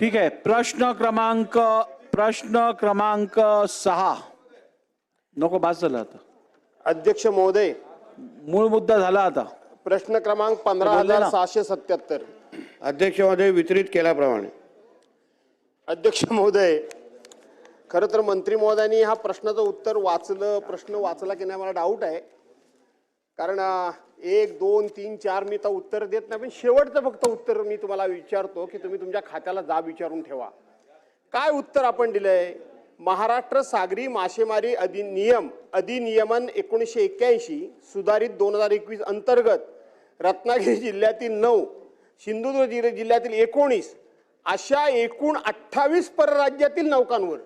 ठीक आहे. प्रश्न क्रमांक प्रश्न क्रमांक सहा. नको बास झाला आता. अध्यक्ष महोदय. मूळ मुद्दा झाला आता. प्रश्न क्रमांक पंधरा बोलले हजार ना. सहाशे सत्याहत्तर. अध्यक्ष महोदय वितरित केल्याप्रमाणे. अध्यक्ष महोदय खरं तर मंत्री महोदयांनी हा प्रश्नाचं उत्तर वाचलं प्रश्न वाचला की नाही मला डाऊट आहे. कारण अं, एक दोन तीन चार मी तर उत्तर देत नाही पण शेवटचं फक्त उत्तर मी तुम्हाला विचारतो की तुम्ही तुमच्या खात्याला जाब विचारून ठेवा. काय उत्तर आपण दिलंय? महाराष्ट्र सागरी मासेमारी अधिनियम अधिनियमन एकोणीसशे एक्क्याऐंशी सुधारित दोन हजार एकवीस अंतर्गत रत्नागिरी जिल्ह्यातील नऊ सिंधुदुर्ग जिल्ह्यातील एकोणीस अशा एकूण अठ्ठावीस परराज्यातील नौकांवर.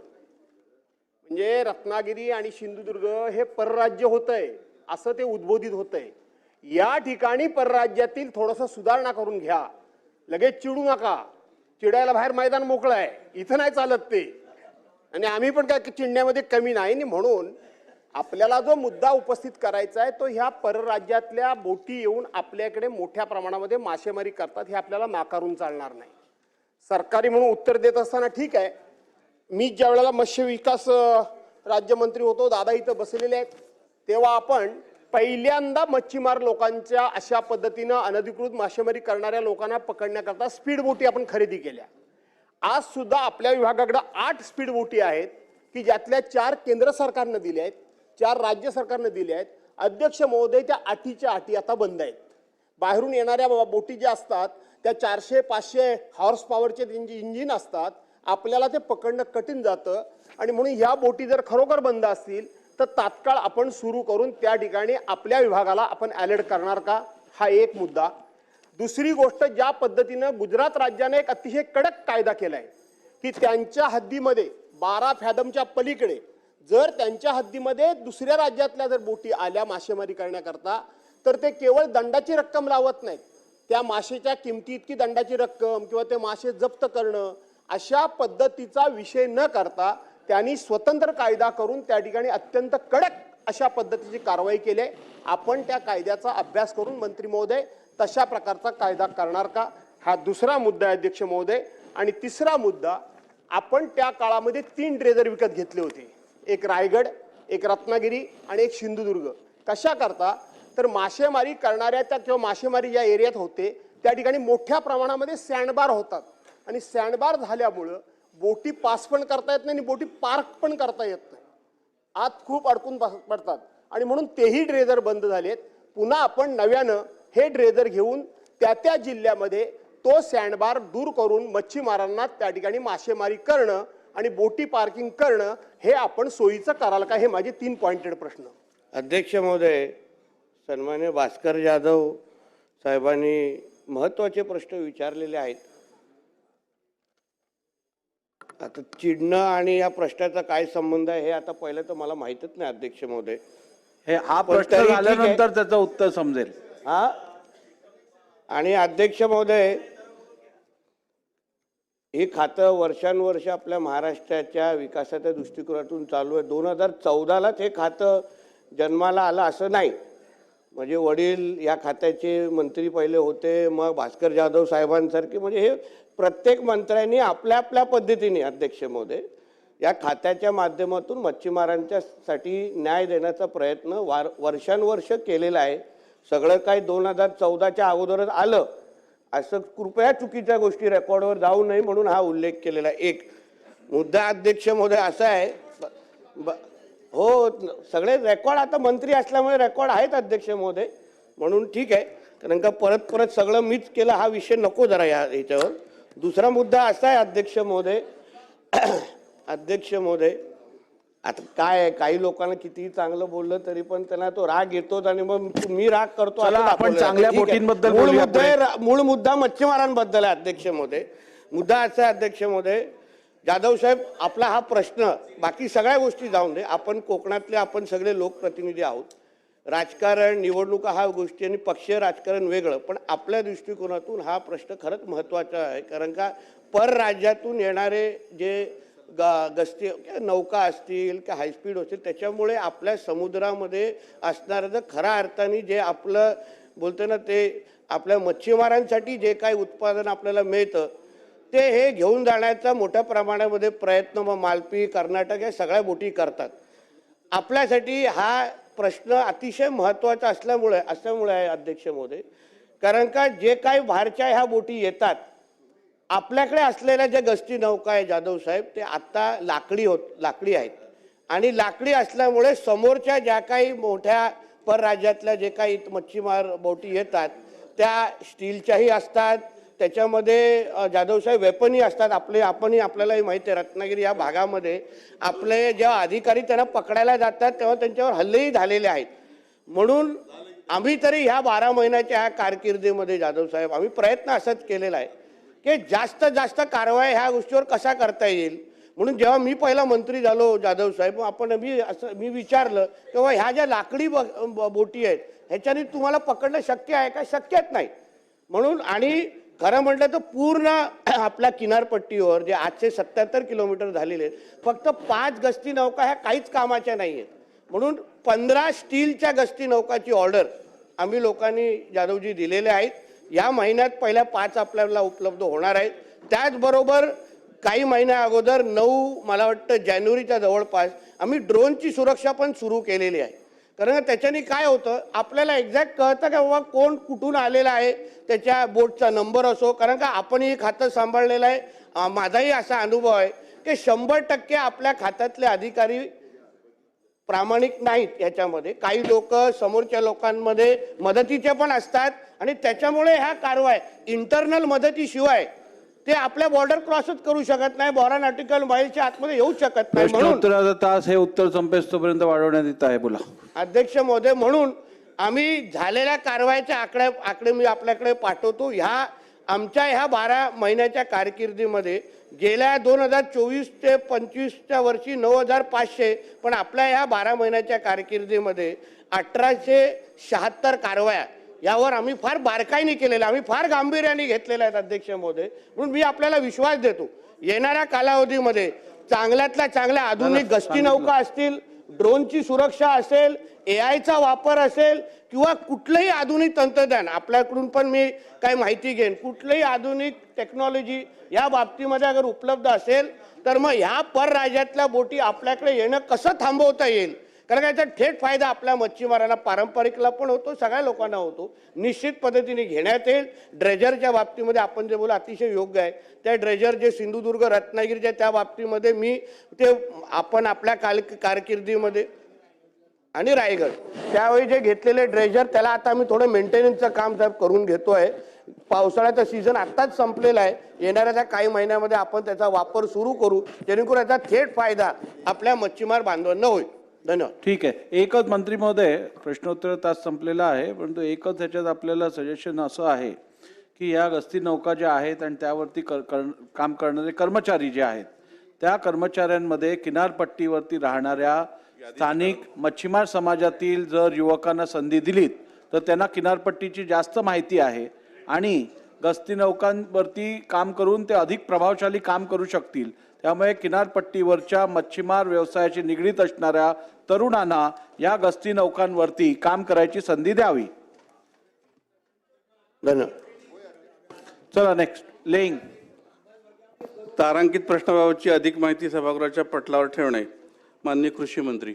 म्हणजे रत्नागिरी आणि सिंधुदुर्ग हे परराज्य होतंय असं ते उद्बोधित होतंय. या ठिकाणी परराज्यातील थोडंसं सुधारणा करून घ्या. लगेच चिडू नका. चिडायला बाहेर मैदान मोकळं आहे. इथं नाही चालत ते. आणि आम्ही पण काय चिडण्यामध्ये कमी नाही. आणि म्हणून आपल्याला जो मुद्दा उपस्थित करायचा आहे तो ह्या परराज्यातल्या बोटी येऊन आपल्याकडे मोठ्या प्रमाणामध्ये मासेमारी करतात हे आपल्याला नाकारून चालणार नाही. सरकारी म्हणून उत्तर देत असताना ठीक आहे. मी ज्या वेळेला मत्स्य विकास राज्यमंत्री होतो दादा इथं बसलेले आहेत तेव्हा आपण पहिल्यांदा मच्छीमार लोकांच्या अशा पद्धतीनं अनधिकृत मासेमारी करणाऱ्या लोकांना पकडण्याकरता स्पीड बोटी आपण खरेदी केल्या. आज सुद्धा आपल्या विभागाकडे आठ स्पीड बोटी आहेत की ज्यातल्या चार केंद्र सरकारनं दिल्या आहेत चार राज्य सरकारनं दिल्या आहेत. अध्यक्ष महोदय त्या अटीच्या अटी आता बंद आहेत. बाहेरून येणाऱ्या बोटी ज्या असतात त्या चारशे पाचशे हॉर्स पॉवरचे त्यांचे इंजिन असतात आपल्याला ते पकडणं कठीण जातं. आणि म्हणून ह्या बोटी जर खरोखर बंद असतील तर तात्काळ आपण सुरू करून त्या ठिकाणी आपल्या विभागाला आपण अलर्ट करणार का? हा एक मुद्दा. दुसरी गोष्ट ज्या पद्धतीनं गुजरात राज्याने एक अतिशय कडक कायदा केला आहे की त्यांच्या हद्दीमध्ये बारा फॅदमच्या पलीकडे जर त्यांच्या हद्दीमध्ये दुसऱ्या राज्यातल्या जर बोटी आल्या मासेमारी करण्याकरता तर ते केवळ दंडाची रक्कम लावत नाहीत. त्या मासेच्या किमती इतकी दंडाची रक्कम किंवा ते मासे जप्त करणं अशा पद्धतीचा विषय न करता त्यांनी स्वतंत्र कायदा करून त्या ठिकाणी अत्यंत कडक अशा पद्धतीची कारवाई केली आहे. आपण त्या कायद्याचा अभ्यास करून मंत्री महोदय तशा प्रकारचा कायदा करणार का? हा दुसरा मुद्दा आहे अध्यक्ष महोदय. आणि तिसरा मुद्दा आपण त्या काळामध्ये तीन ट्रेजर विकत घेतले होते. एक रायगड एक रत्नागिरी आणि एक सिंधुदुर्ग. कशा करता? तर मासेमारी करणाऱ्या त्या किंवा मासेमारी ज्या एरियात होते त्या ठिकाणी मोठ्या प्रमाणामध्ये सँडबार होतात. आणि सँडबार झाल्यामुळं बोटी पास पण करता येत नाही आणि बोटी पार्क पण करता येत नाही. आत खूप अडकून बस- पडतात. आणि म्हणून तेही ड्रेजर बंद झालेत. पुन्हा आपण नव्यानं हे ड्रेजर घेऊन त्या त्या जिल्ह्यामध्ये तो सँडबार दूर करून मच्छीमारांना त्या ठिकाणी मासेमारी करणं आणि बोटी पार्किंग करणं हे आपण सोयीचं कराल का? हे माझे तीन पॉइंटेड प्रश्न. अध्यक्ष महोदय सन्मान्य भास्कर जाधव साहेबांनी महत्त्वाचे प्रश्न विचारलेले आहेत. आता चिडणं आणि या प्रश्नाचा काय संबंध आहे हे आता पहिलं तर मला माहीतच नाही अध्यक्ष महोदय. हे हा पण प्रश्न तरी ठीक आहे. झाल्यानंतर त्याचं उत्तर समजेल. हा? आणि अध्यक्ष महोदय हे खातं वर्षानुवर्ष आपल्या महाराष्ट्राच्या विकासाच्या दृष्टिकोनातून चालू आहे. दोन हजार चौदालाच हे खातं जन्माला आलं असं नाही. म्हणजे वडील या खात्याचे मंत्री पहिले होते मग भास्कर जाधव साहेबांसारखे. म्हणजे हे प्रत्येक मंत्र्यांनी आपल्या आपल्या पद्धतीने अध्यक्ष महोदय या खात्याच्या माध्यमातून मच्छीमारांच्या साठी न्याय देण्याचा प्रयत्न वार वर्षानुवर्ष केलेला आहे. सगळं काही दोन हजार चौदाच्या अगोदरच आलं. असं कृपया चुकीच्या गोष्टी रेकॉर्डवर जाऊ नये म्हणून हा उल्लेख केलेला एक मुद्दा अध्यक्ष महोदय असा आहे ब- ब- हो सगळे रेकॉर्ड आता मंत्री असल्यामुळे रेकॉर्ड आहेत अध्यक्ष महोदय म्हणून ठीक आहे. कारण का परत परत सगळं मीच केलं हा विषय नको जरा या ह्याच्यावर. दुसरा मुद्दा असा आहे अध्यक्ष महोदय. अध्यक्ष महोदय आता काय काही लोकांना कितीही चांगलं बोललं तरी पण त्यांना तो राग येतोच आणि मग मी राग करतो आपण चांगल्या. बोटींबद्दल मूळ मुद्दा मूळ मुद्दा मच्छीमारांबद्दल आहे अध्यक्ष महोदय. मुद्दा असा आहे अध्यक्ष महोदय जाधव साहेब आपला हा प्रश्न बाकी सगळ्या गोष्टी जाऊन दे. आपण कोकणातले आपण सगळे लोकप्रतिनिधी आहोत. राजकारण निवडणुका हा गोष्टी आणि पक्षीय राजकारण वेगळं. पण आपल्या दृष्टिकोनातून हा प्रश्न खरंच महत्त्वाचा आहे. कारण का परराज्यातून येणारे जे ग गस्ती किंवा नौका असतील किंवा हायस्पीड असतील त्याच्यामुळे आपल्या समुद्रामध्ये असणारं जर खऱ्या अर्थाने जे आपलं बोलतो ना ते आपल्या मच्छीमारांसाठी जे काही उत्पादन आपल्याला मिळतं ते हे घेऊन जाण्याचा मोठ्या प्रमाणामध्ये प्रयत्न मग मालपी कर्नाटक या सगळ्या बोटी करतात. आपल्यासाठी हा प्रश्न अतिशय महत्त्वाचा असल्यामुळे असल्यामुळे आहे अध्यक्ष महोदय कारण का जे काही बाहेरच्या ह्या बोटी येतात आपल्याकडे असलेल्या ज्या गस्ती नौका आहे जाधव साहेब ते आत्ता लाकडी होत लाकडी आहेत. आणि लाकडी असल्यामुळे समोरच्या ज्या काही मोठ्या परराज्यातल्या जे काही मच्छीमार बोटी येतात त्या स्टीलच्याही असतात त्याच्यामध्ये जाधवसाहेब वेपनी वेपनही असतात. आपले आपणही आपल्यालाही माहिती आहे रत्नागिरी या भागामध्ये आपले जेव्हा अधिकारी त्यांना पकडायला जातात तेव्हा त्यांच्यावर हल्लेही झालेले आहेत. म्हणून आम्ही तरी ह्या बारा महिन्याच्या ह्या कारकिर्दीमध्ये जाधवसाहेब आम्ही प्रयत्न असाच केलेला आहे की जास्त जास्त कारवाई ह्या गोष्टीवर कसा करता येईल? म्हणून जेव्हा मी पहिला मंत्री झालो जाधवसाहेब आपण मी असं मी विचारलं तेव्हा ह्या ज्या लाकडी ब- ब- बोटी आहेत ह्याच्याने तुम्हाला पकडणं शक्य आहे का? शक्यच नाही. म्हणून आणि खरं म्हटलं तर पूर्ण आपल्या किनारपट्टीवर जे आठशे सत्याहत्तर किलोमीटर झालेले आहेत फक्त पाच गस्ती नौका ह्या काहीच कामाच्या नाही आहेत. म्हणून पंधरा स्टीलच्या गस्ती नौकाची ऑर्डर आम्ही लोकांनी जाधवजी दिलेले आहेत. या महिन्यात पहिल्या पाच आपल्याला उपलब्ध होणार आहेत. त्याचबरोबर काही महिन्या अगोदर नऊ मला वाटतं जानेवारीच्या जवळपास आम्ही ड्रोनची सुरक्षा पण सुरू केलेली आहे. कारण त्याच्याने काय होतं? आपल्याला एक्झॅक्ट कळतं का बाबा कोण कुठून आलेला आहे? त्याच्या बोटचा नंबर असो. कारण का आपणही खातं सांभाळलेलं आहे. माझाही असा अनुभव आहे की शंभर टक्के आपल्या खात्यातले अधिकारी प्रामाणिक नाहीत याच्यामध्ये. काही लोक समोरच्या लोकांमध्ये मदतीचे पण असतात आणि त्याच्यामुळे ह्या कारवाई इंटरनल मदतीशिवाय ते आपल्या बॉर्डर क्रॉसच करू शकत नाही बॉरा नाटिकल माईलच्या आतमध्ये येऊ शकत नाही म्हणून तास हे उत्तर संपेस्तोपर्यंत वाढवण्यात येत आहे बोला. अध्यक्ष महोदय म्हणून आम्ही झालेल्या कारवाईच्या आकड्या आकडे मी आपल्याकडे पाठवतो. ह्या आमच्या ह्या बारा महिन्याच्या कारकिर्दीमध्ये गेल्या दोन हजार चोवीस ते पंचवीसच्या वर्षी नऊ हजार पाचशे पण आपल्या ह्या बारा महिन्याच्या कारकिर्दीमध्ये अठराशे शहात्तर कारवाया यावर आम्ही फार बारकाईने केलेल्या आम्ही फार गांभीर्याने घेतलेल्या आहेत अध्यक्ष महोदय. म्हणून मी आपल्याला विश्वास देतो. येणाऱ्या कालावधीमध्ये चांगल्यातल्या चांगल्या आधुनिक गस्ती नौका असतील ड्रोनची सुरक्षा असेल ए आयचा वापर असेल किंवा कुठलंही आधुनिक तंत्रज्ञान आपल्याकडून पण मी काही माहिती घेईन. कुठलंही आधुनिक टेक्नॉलॉजी या बाबतीमध्ये अगर उपलब्ध असेल तर मग ह्या परराज्यातल्या बोटी आपल्याकडे येणं कसं थांबवता येईल? कारण का याचा थेट फायदा आपल्या मच्छीमारांना पारंपरिकला पण होतो सगळ्या लोकांना होतो. निश्चित पद्धतीने घेण्यात येईल. ड्रेजरच्या बाबतीमध्ये आपण जे बोलू अतिशय योग्य आहे. त्या ड्रेजर जे सिंधुदुर्ग रत्नागिरीच्या त्या बाबतीमध्ये मी ते आपण आपल्या काल कारकिर्दीमध्ये आणि रायगड त्यावेळी जे घेतलेले ड्रेजर त्याला आता आम्ही थोडं मेंटेनन्सचं काम साहेब करून घेतो आहे. पावसाळ्याचा सीझन आत्ताच संपलेला आहे. येणाऱ्या त्या काही महिन्यामध्ये आपण त्याचा वापर सुरू करू जेणेकरून याचा थेट फायदा आपल्या मच्छीमार बांधवांना होईल. धन्यवाद ठीक आहे. एकच मंत्री महोदय प्रश्नोत्तर तास संपलेला आहे परंतु एकच ह्याच्यात आपल्याला सजेशन असं आहे की या गस्ती नौका ज्या आहेत आणि त्यावरती कर- कर- काम करणारे कर्मचारी जे आहेत त्या कर्मचाऱ्यांमध्ये किनारपट्टीवरती राहणाऱ्या स्थानिक मच्छीमार समाजातील जर युवकांना संधी दिलीत तर त्यांना किनारपट्टीची जास्त माहिती आहे आणि गस्ती नौकांवरती काम करून ते अधिक प्रभावशाली काम करू शकतील. त्यामुळे किनारपट्टीवरच्या मच्छीमार व्यवसायाशी निगडीत असणाऱ्या तरुणांना या गस्ती नौकांवरती काम करायची संधी द्यावी. धन्यवाद. चला नेक्स्ट लेईंग तारांकित प्रश्नाबाबतची अधिक माहिती सभागृहाच्या पटलावर ठेवणे. माननीय कृषी मंत्री.